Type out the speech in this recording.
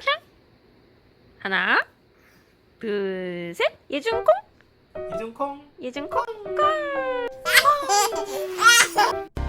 샹샹. 하나, 둘, 셋. 예준 콩. 예준 콩. 예준 콩. 콩.